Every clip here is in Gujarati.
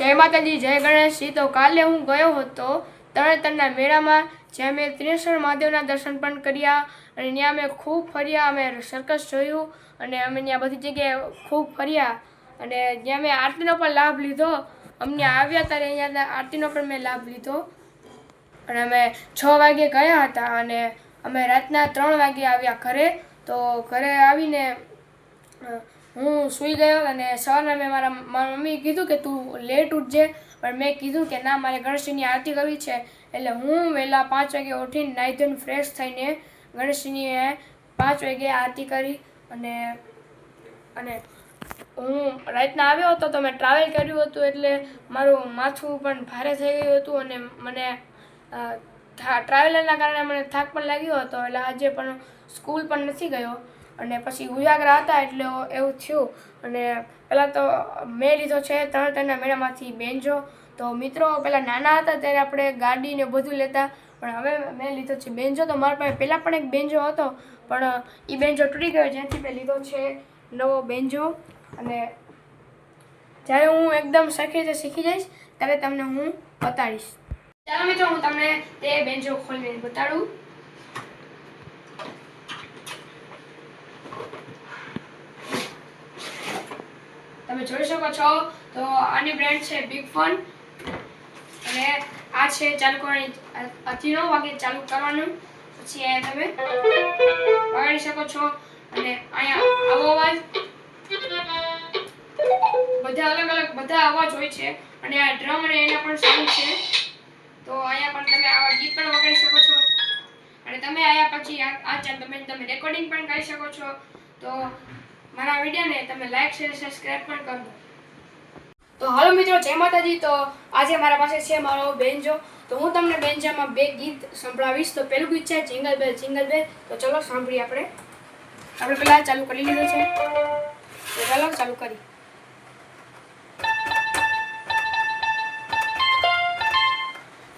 જય માતાજી, જય ગણેશ ગણેશજી તો કાલે હું ગયો હતો તરણતરના મેળામાં, જ્યાં મેં ત્રિનેશ્વર મહાદેવના દર્શન પણ કર્યા અને ત્યાં અમે ખૂબ ફર્યા, અમે સર્કસ જોયું અને અમે ત્યાં બધી જગ્યાએ ખૂબ ફર્યા. અને જ્યાં મેં આરતીનો પણ લાભ લીધો, અમને આવ્યા ત્યારે અહીંયા આરતીનો પણ મેં લાભ લીધો. અને અમે છ વાગે ગયા હતા અને અમે રાતના ત્રણ વાગે આવ્યા ઘરે. તો ઘરે આવીને હું સૂઈ ગયો અને સવારના મેં મારા મમ્મીએ કીધું કે તું લેટ ઉઠજે. પણ મેં કીધું કે ના, મારે ગણેશજીની આરતી કરવી છે. એટલે હું વહેલા પાંચ વાગે ઉઠીને નાહી ધોઈને ફ્રેશ થઈને ગણેશજીની પાંચ વાગે આરતી કરી અને અને હું રાતના આવ્યો હતો તો મેં ટ્રાવેલ કર્યું હતું એટલે મારું માથું પણ ભારે થઈ ગયું હતું અને મને ટ્રાવેલરના કારણે મને થાક પણ લાગ્યો હતો એટલે આજે પણ સ્કૂલ પણ નથી ગયો. અને પછી ઉજાગરા હતા એટલે એવું થયું. અને પહેલાં તો મેં લીધો છે ત્રણ ત્રણના મેળામાંથી બેન્જો તો મિત્રો પહેલાં નાના હતા ત્યારે આપણે ગાડી ને બધું લેતા. પણ હવે મેં લીધો છે બેન્જો તો મારા પાસે પહેલાં પણ એક બેન્જો હતો. પણ એ બેન્જો તૂટી ગયો. જેથી મેં લીધો છે નવો બેન્જો અને જ્યારે હું એકદમ સરખી રીતે શીખી જઈશ, ત્યારે તમને હું બતાડીશ. ચાલો મિત્રો, હું તમને તે બેન્જો ખોલીને બતાડું. તમે જોઈ શકો છો, તો આની બ્રાન્ડ છે બિગ ફન અને આ છે ચાલુ કરવાની અતિ નવ વાગે ચાલુ કરવાનું. પછી અહીંયા તમે વગાડી શકો છો. અને અહીંયા આવો અવાજ. બધા અલગ અલગ બધા અવાજ હોય છે. અને આ ડ્રમ અને એના પણ સાઉન્ડ છે. તો અહીંયા પણ તમે આવા ગીત પણ વગાડી શકો છો. અને તમે આયા પછી આ તમે તમે રેકોર્ડિંગ પણ કરી શકો છો. તો મારા વિડીયોને તમે લાઈક શેર સબસ્ક્રાઇબ પણ કરજો. તો હાલો મિત્રો, જય માતાજી. તો આજે મારા પાસે છે મારો બેન્જો. તો હું તમને બેન્જામાં બે ગીત સંભળાવીશ. તો પહેલું ગીત છે જિંગલ બેલ જિંગલ બેલ તો ચલો સાંભળીએ આપણે. આપણે પહેલાં ચાલુ કરી લીધું છે. તો ચાલો ચાલુ કરી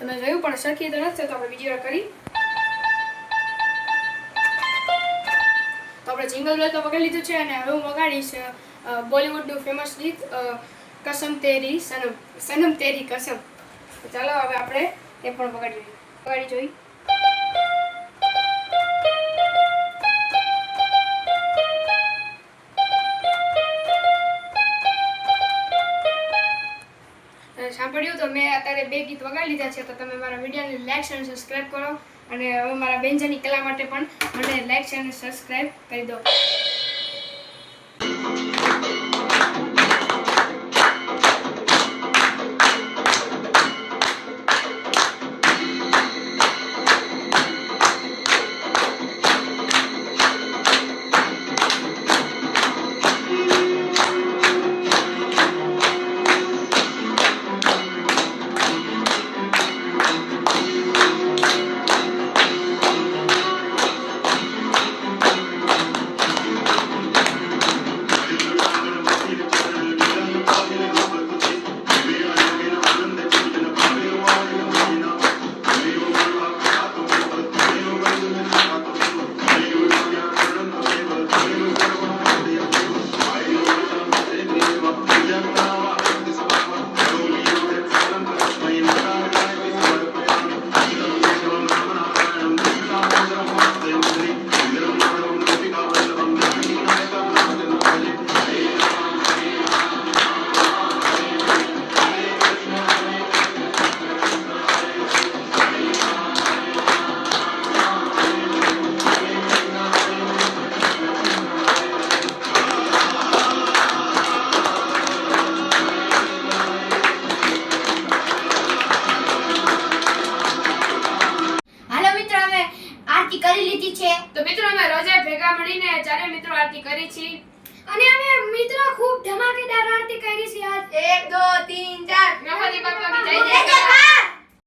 તમે જોયું, પણ સરખી તો નથી તો આપણે બીજી વાર કરી. તો આપણે જિંગલ બેલ તો પકડી લીધું છે અને હવે હું વગાડીશ બોલિવૂડનું ફેમસ ગીત કસમ તેરી, સનમ સનમ તેરી કસમ. ચાલો, હવે આપણે તે પણ વગાડી વગાડી જોઈ. સાંભળ્યું તો મેં અત્યારે બે ગીત વગાડી લીધા છે, તો તમે મારા વિડીયોને લાઇક અને સબસ્ક્રાઇબ કરો. અને હવે મારા બેન્જાની કલા માટે પણ મને લાઈક અને સબસ્ક્રાઇબ કરી દો. અમે રોજે ભેગા મળીને ચારે મિત્રો આરતી કરી છે. અને અમે મિત્રો ખૂબ ધમાકેદાર આરતી કરી છે આજ. 1 2 3 4 ગણપતિ બાપાની જય જય